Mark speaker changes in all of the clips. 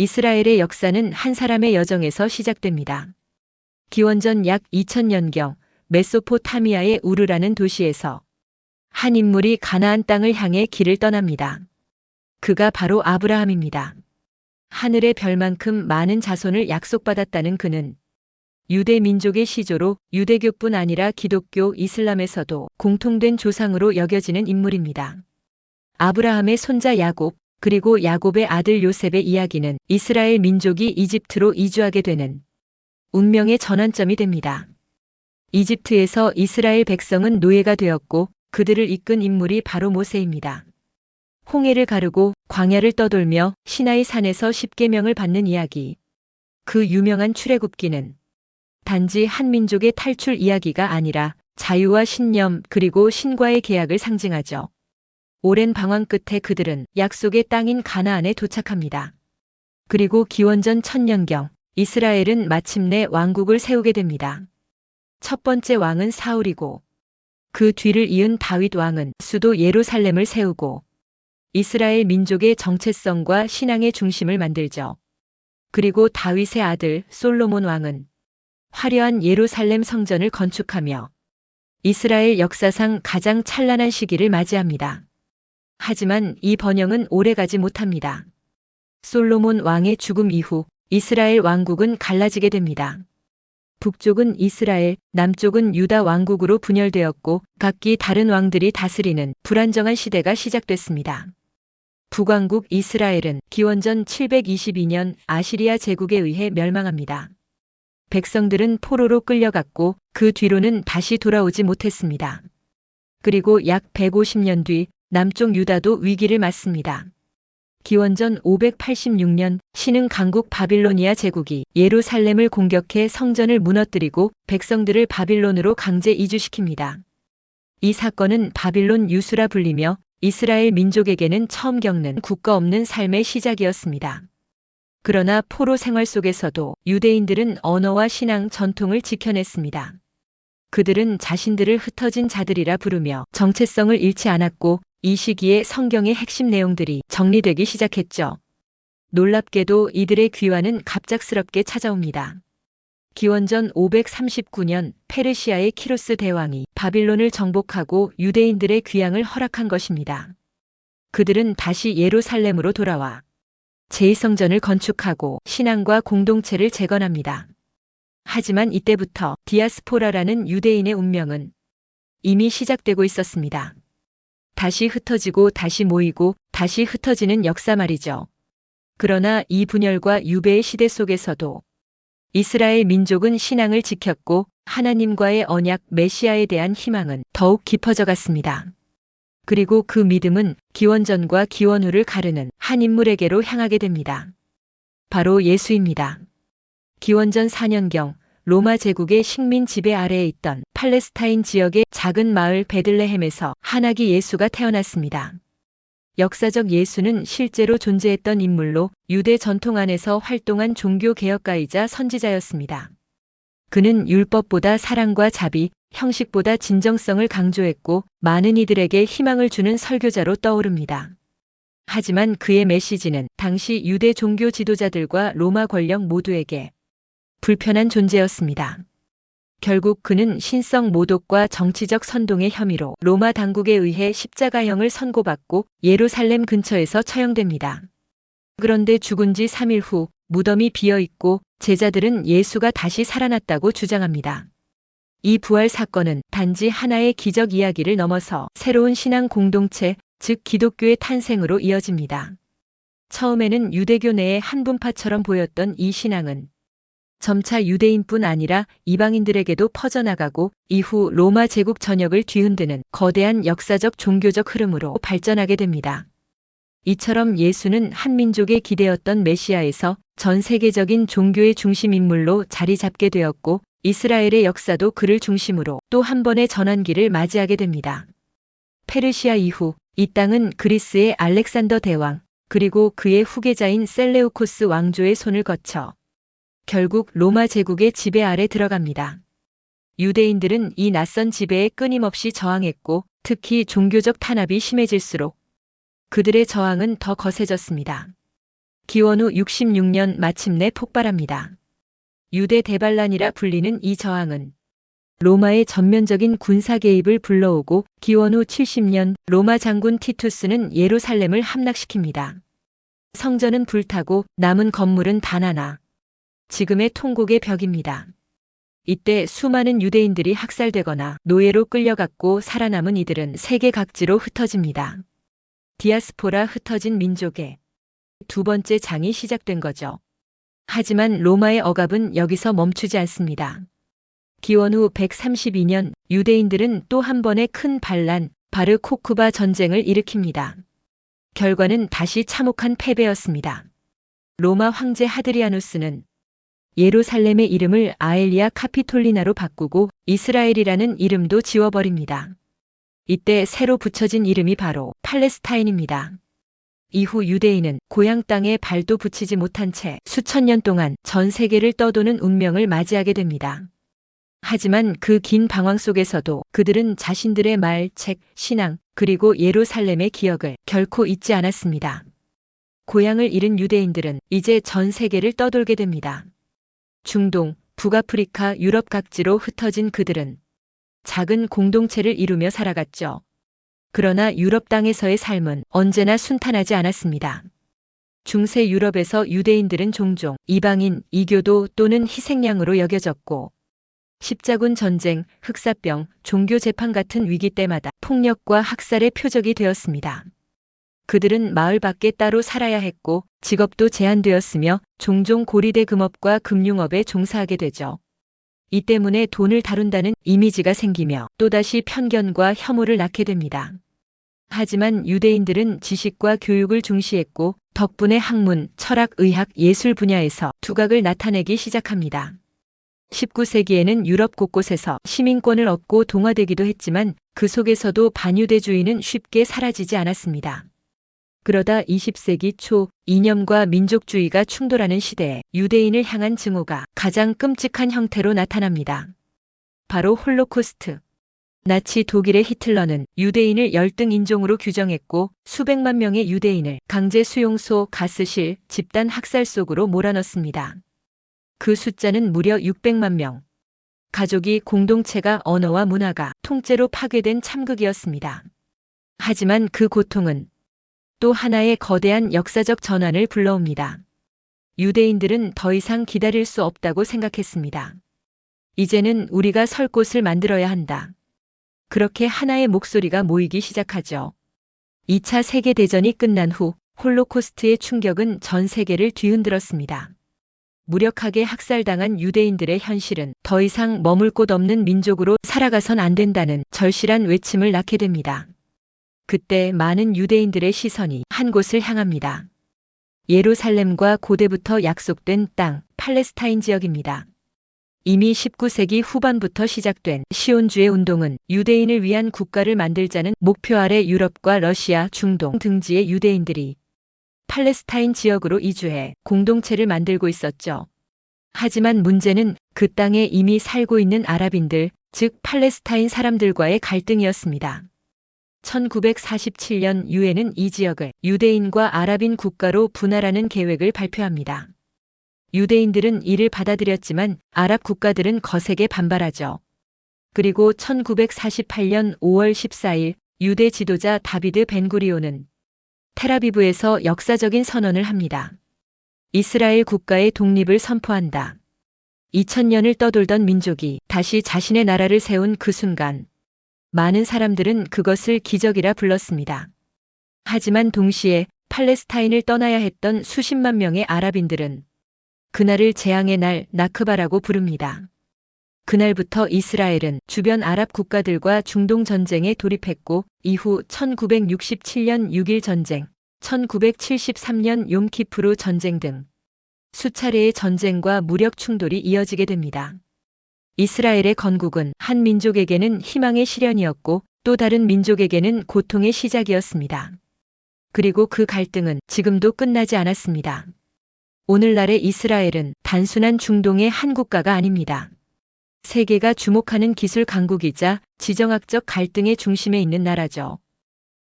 Speaker 1: 이스라엘의 역사는 한 사람의 여정에서 시작됩니다. 기원전 약 2000년경 메소포타미아의 우르라는 도시에서 한 인물이 가나안 땅을 향해 길을 떠납니다. 그가 바로 아브라함입니다. 하늘의 별만큼 많은 자손을 약속받았다는 그는 유대 민족의 시조로 유대교뿐 아니라 기독교 이슬람에서도 공통된 조상으로 여겨지는 인물입니다. 아브라함의 손자 야곱, 그리고 야곱의 아들 요셉의 이야기는 이스라엘 민족이 이집트로 이주하게 되는 운명의 전환점이 됩니다. 이집트에서 이스라엘 백성은 노예가 되었고 그들을 이끈 인물이 바로 모세입니다. 홍해를 가르고 광야를 떠돌며 시나이 산에서 십계명을 받는 이야기. 그 유명한 출애굽기는 단지 한 민족의 탈출 이야기가 아니라 자유와 신념 그리고 신과의 계약을 상징하죠. 오랜 방황 끝에 그들은 약속의 땅인 가나안에 도착합니다. 그리고 기원전 천년경 이스라엘은 마침내 왕국을 세우게 됩니다. 첫 번째 왕은 사울이고 그 뒤를 이은 다윗 왕은 수도 예루살렘을 세우고 이스라엘 민족의 정체성과 신앙의 중심을 만들죠. 그리고 다윗의 아들 솔로몬 왕은 화려한 예루살렘 성전을 건축하며 이스라엘 역사상 가장 찬란한 시기를 맞이합니다. 하지만 이 번영은 오래가지 못합니다. 솔로몬 왕의 죽음 이후 이스라엘 왕국은 갈라지게 됩니다. 북쪽은 이스라엘, 남쪽은 유다 왕국으로 분열되었고 각기 다른 왕들이 다스리는 불안정한 시대가 시작됐습니다. 북왕국 이스라엘은 기원전 722년 아시리아 제국에 의해 멸망합니다. 백성들은 포로로 끌려갔고 그 뒤로는 다시 돌아오지 못했습니다. 그리고 약 150년 뒤 남쪽 유다도 위기를 맞습니다. 기원전 586년 신흥 강국 바빌로니아 제국이 예루살렘을 공격해 성전을 무너뜨리고 백성들을 바빌론으로 강제 이주시킵니다. 이 사건은 바빌론 유수라 불리며 이스라엘 민족에게는 처음 겪는 국가 없는 삶의 시작이었습니다. 그러나 포로 생활 속에서도 유대인들은 언어와 신앙 전통을 지켜냈습니다. 그들은 자신들을 흩어진 자들이라 부르며 정체성을 잃지 않았고 이 시기에 성경의 핵심 내용들이 정리되기 시작했죠. 놀랍게도 이들의 귀환은 갑작스럽게 찾아옵니다. 기원전 539년 페르시아의 키로스 대왕이 바빌론을 정복하고 유대인들의 귀향을 허락한 것입니다. 그들은 다시 예루살렘으로 돌아와 제2성전을 건축하고 신앙과 공동체를 재건합니다. 하지만 이때부터 디아스포라라는 유대인의 운명은 이미 시작되고 있었습니다. 다시 흩어지고 다시 모이고 다시 흩어지는 역사 말이죠. 그러나 이 분열과 유배의 시대 속에서도 이스라엘 민족은 신앙을 지켰고 하나님과의 언약 메시아에 대한 희망은 더욱 깊어져 갔습니다. 그리고 그 믿음은 기원전과 기원후를 가르는 한 인물에게로 향하게 됩니다. 바로 예수입니다. 기원전 4년경 로마 제국의 식민 지배 아래에 있던 팔레스타인 지역의 작은 마을 베들레헴에서 한아기 예수가 태어났습니다. 역사적 예수는 실제로 존재했던 인물로 유대 전통 안에서 활동한 종교 개혁가이자 선지자였습니다. 그는 율법보다 사랑과 자비, 형식보다 진정성을 강조했고 많은 이들에게 희망을 주는 설교자로 떠오릅니다. 하지만 그의 메시지는 당시 유대 종교 지도자들과 로마 권력 모두에게 불편한 존재였습니다. 결국 그는 신성 모독과 정치적 선동의 혐의로 로마 당국에 의해 십자가형을 선고받고 예루살렘 근처에서 처형됩니다. 그런데 죽은 지 3일 후 무덤이 비어 있고 제자들은 예수가 다시 살아났다고 주장합니다. 이 부활 사건은 단지 하나의 기적 이야기를 넘어서 새로운 신앙 공동체, 즉 기독교의 탄생으로 이어집니다. 처음에는 유대교 내의 한 분파처럼 보였던 이 신앙은 점차 유대인뿐 아니라 이방인들에게도 퍼져나가고 이후 로마 제국 전역을 뒤흔드는 거대한 역사적 종교적 흐름으로 발전하게 됩니다. 이처럼 예수는 한 민족의 기대였던 메시아에서 전 세계적인 종교의 중심 인물로 자리 잡게 되었고 이스라엘의 역사도 그를 중심으로 또 한 번의 전환기를 맞이하게 됩니다. 페르시아 이후 이 땅은 그리스의 알렉산더 대왕 그리고 그의 후계자인 셀레우코스 왕조의 손을 거쳐 결국 로마 제국의 지배 아래 들어갑니다. 유대인들은 이 낯선 지배에 끊임없이 저항했고 특히 종교적 탄압이 심해질수록 그들의 저항은 더 거세졌습니다. 기원후 66년 마침내 폭발합니다. 유대 대반란이라 불리는 이 저항은 로마의 전면적인 군사 개입을 불러오고 기원후 70년 로마 장군 티투스는 예루살렘을 함락시킵니다. 성전은 불타고 남은 건물은 단 하나. 지금의 통곡의 벽입니다. 이때 수많은 유대인들이 학살되거나 노예로 끌려갔고 살아남은 이들은 세계 각지로 흩어집니다. 디아스포라 흩어진 민족의 두 번째 장이 시작된 거죠. 하지만 로마의 억압은 여기서 멈추지 않습니다. 기원 후 132년 유대인들은 또 한 번의 큰 반란, 바르 코쿠바 전쟁을 일으킵니다. 결과는 다시 참혹한 패배였습니다. 로마 황제 하드리아누스는 예루살렘의 이름을 아엘리아 카피톨리나로 바꾸고 이스라엘이라는 이름도 지워버립니다. 이때 새로 붙여진 이름이 바로 팔레스타인입니다. 이후 유대인은 고향 땅에 발도 붙이지 못한 채 수천 년 동안 전 세계를 떠도는 운명을 맞이하게 됩니다. 하지만 그 긴 방황 속에서도 그들은 자신들의 말, 책, 신앙, 그리고 예루살렘의 기억을 결코 잊지 않았습니다. 고향을 잃은 유대인들은 이제 전 세계를 떠돌게 됩니다. 중동, 북아프리카, 유럽 각지로 흩어진 그들은 작은 공동체를 이루며 살아갔죠. 그러나 유럽 땅에서의 삶은 언제나 순탄하지 않았습니다. 중세 유럽에서 유대인들은 종종 이방인, 이교도 또는 희생양으로 여겨졌고 십자군 전쟁, 흑사병, 종교 재판 같은 위기 때마다 폭력과 학살의 표적이 되었습니다. 그들은 마을 밖에 따로 살아야 했고 직업도 제한되었으며 종종 고리대 금업과 금융업에 종사하게 되죠. 이 때문에 돈을 다룬다는 이미지가 생기며 또다시 편견과 혐오를 낳게 됩니다. 하지만 유대인들은 지식과 교육을 중시했고 덕분에 학문, 철학, 의학, 예술 분야에서 두각을 나타내기 시작합니다. 19세기에는 유럽 곳곳에서 시민권을 얻고 동화되기도 했지만 그 속에서도 반유대주의는 쉽게 사라지지 않았습니다. 그러다 20세기 초 이념과 민족주의가 충돌하는 시대에 유대인을 향한 증오가 가장 끔찍한 형태로 나타납니다. 바로 홀로코스트. 나치 독일의 히틀러는 유대인을 열등 인종으로 규정했고 수백만 명의 유대인을 강제 수용소, 가스실, 집단 학살 속으로 몰아넣습니다. 그 숫자는 무려 600만 명. 가족이 공동체가 언어와 문화가 통째로 파괴된 참극이었습니다. 하지만 그 고통은 또 하나의 거대한 역사적 전환을 불러옵니다. 유대인들은 더 이상 기다릴 수 없다고 생각했습니다. 이제는 우리가 설 곳을 만들어야 한다. 그렇게 하나의 목소리가 모이기 시작하죠. 2차 세계대전이 끝난 후 홀로코스트의 충격은 전 세계를 뒤흔들었습니다. 무력하게 학살당한 유대인들의 현실은 더 이상 머물 곳 없는 민족으로 살아가선 안 된다는 절실한 외침을 낳게 됩니다. 그때 많은 유대인들의 시선이 한 곳을 향합니다. 예루살렘과 고대부터 약속된 땅, 팔레스타인 지역입니다. 이미 19세기 후반부터 시작된 시온주의 운동은 유대인을 위한 국가를 만들자는 목표 아래 유럽과 러시아, 중동 등지의 유대인들이 팔레스타인 지역으로 이주해 공동체를 만들고 있었죠. 하지만 문제는 그 땅에 이미 살고 있는 아랍인들, 즉 팔레스타인 사람들과의 갈등이었습니다. 1947년 유엔은 이 지역을 유대인과 아랍인 국가로 분할하는 계획을 발표합니다. 유대인들은 이를 받아들였지만 아랍 국가들은 거세게 반발하죠. 그리고 1948년 5월 14일 유대 지도자 다비드 벤구리온은 테라비브에서 역사적인 선언을 합니다. 이스라엘 국가의 독립을 선포한다. 2000년을 떠돌던 민족이 다시 자신의 나라를 세운 그 순간 많은 사람들은 그것을 기적이라 불렀습니다. 하지만 동시에 팔레스타인을 떠나야 했던 수십만 명의 아랍인들은 그날을 재앙의 날 나크바라고 부릅니다. 그날부터 이스라엘은 주변 아랍 국가들과 중동 전쟁에 돌입했고 이후 1967년 6일 전쟁, 1973년 욤키프루 전쟁 등 수차례의 전쟁과 무력 충돌이 이어지게 됩니다. 이스라엘의 건국은 한 민족에게는 희망의 실현이었고 또 다른 민족에게는 고통의 시작이었습니다. 그리고 그 갈등은 지금도 끝나지 않았습니다. 오늘날의 이스라엘은 단순한 중동의 한 국가가 아닙니다. 세계가 주목하는 기술 강국이자 지정학적 갈등의 중심에 있는 나라죠.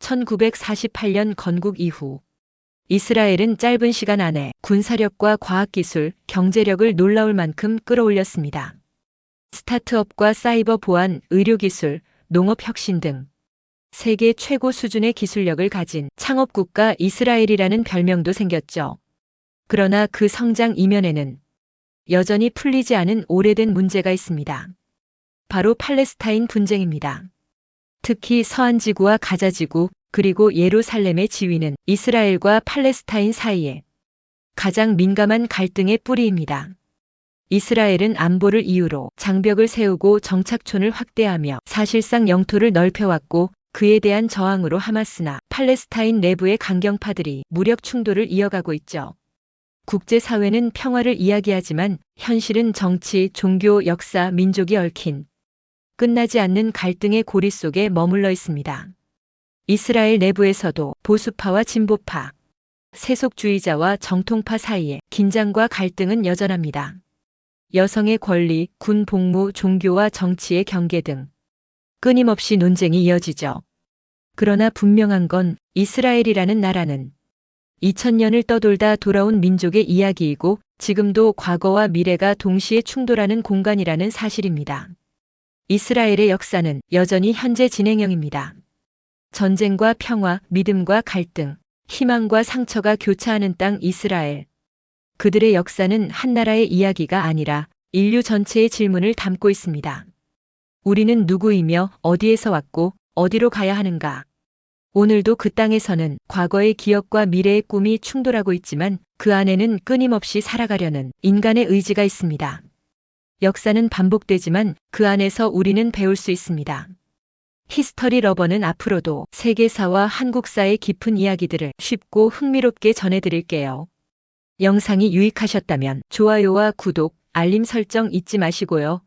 Speaker 1: 1948년 건국 이후 이스라엘은 짧은 시간 안에 군사력과 과학기술, 경제력을 놀라울 만큼 끌어올렸습니다. 스타트업과 사이버 보안, 의료기술, 농업 혁신 등 세계 최고 수준의 기술력을 가진 창업국가 이스라엘이라는 별명도 생겼죠. 그러나 그 성장 이면에는 여전히 풀리지 않은 오래된 문제가 있습니다. 바로 팔레스타인 분쟁입니다. 특히 서한 지구와 가자 지구 그리고 예루살렘의 지위는 이스라엘과 팔레스타인 사이에 가장 민감한 갈등의 뿌리입니다. 이스라엘은 안보를 이유로 장벽을 세우고 정착촌을 확대하며 사실상 영토를 넓혀왔고 그에 대한 저항으로 하마스나 팔레스타인 내부의 강경파들이 무력 충돌을 이어가고 있죠. 국제사회는 평화를 이야기하지만 현실은 정치, 종교, 역사, 민족이 얽힌 끝나지 않는 갈등의 고리 속에 머물러 있습니다. 이스라엘 내부에서도 보수파와 진보파, 세속주의자와 정통파 사이에 긴장과 갈등은 여전합니다. 여성의 권리, 군 복무, 종교와 정치의 경계 등 끊임없이 논쟁이 이어지죠. 그러나 분명한 건 이스라엘이라는 나라는 2000년을 떠돌다 돌아온 민족의 이야기이고 지금도 과거와 미래가 동시에 충돌하는 공간이라는 사실입니다. 이스라엘의 역사는 여전히 현재 진행형입니다. 전쟁과 평화, 믿음과 갈등, 희망과 상처가 교차하는 땅 이스라엘. 그들의 역사는 한 나라의 이야기가 아니라 인류 전체의 질문을 담고 있습니다. 우리는 누구이며 어디에서 왔고 어디로 가야 하는가? 오늘도 그 땅에서는 과거의 기억과 미래의 꿈이 충돌하고 있지만 그 안에는 끊임없이 살아가려는 인간의 의지가 있습니다. 역사는 반복되지만 그 안에서 우리는 배울 수 있습니다. 히스터리 러버는 앞으로도 세계사와 한국사의 깊은 이야기들을 쉽고 흥미롭게 전해드릴게요. 영상이 유익하셨다면 좋아요와 구독, 알림 설정 잊지 마시고요.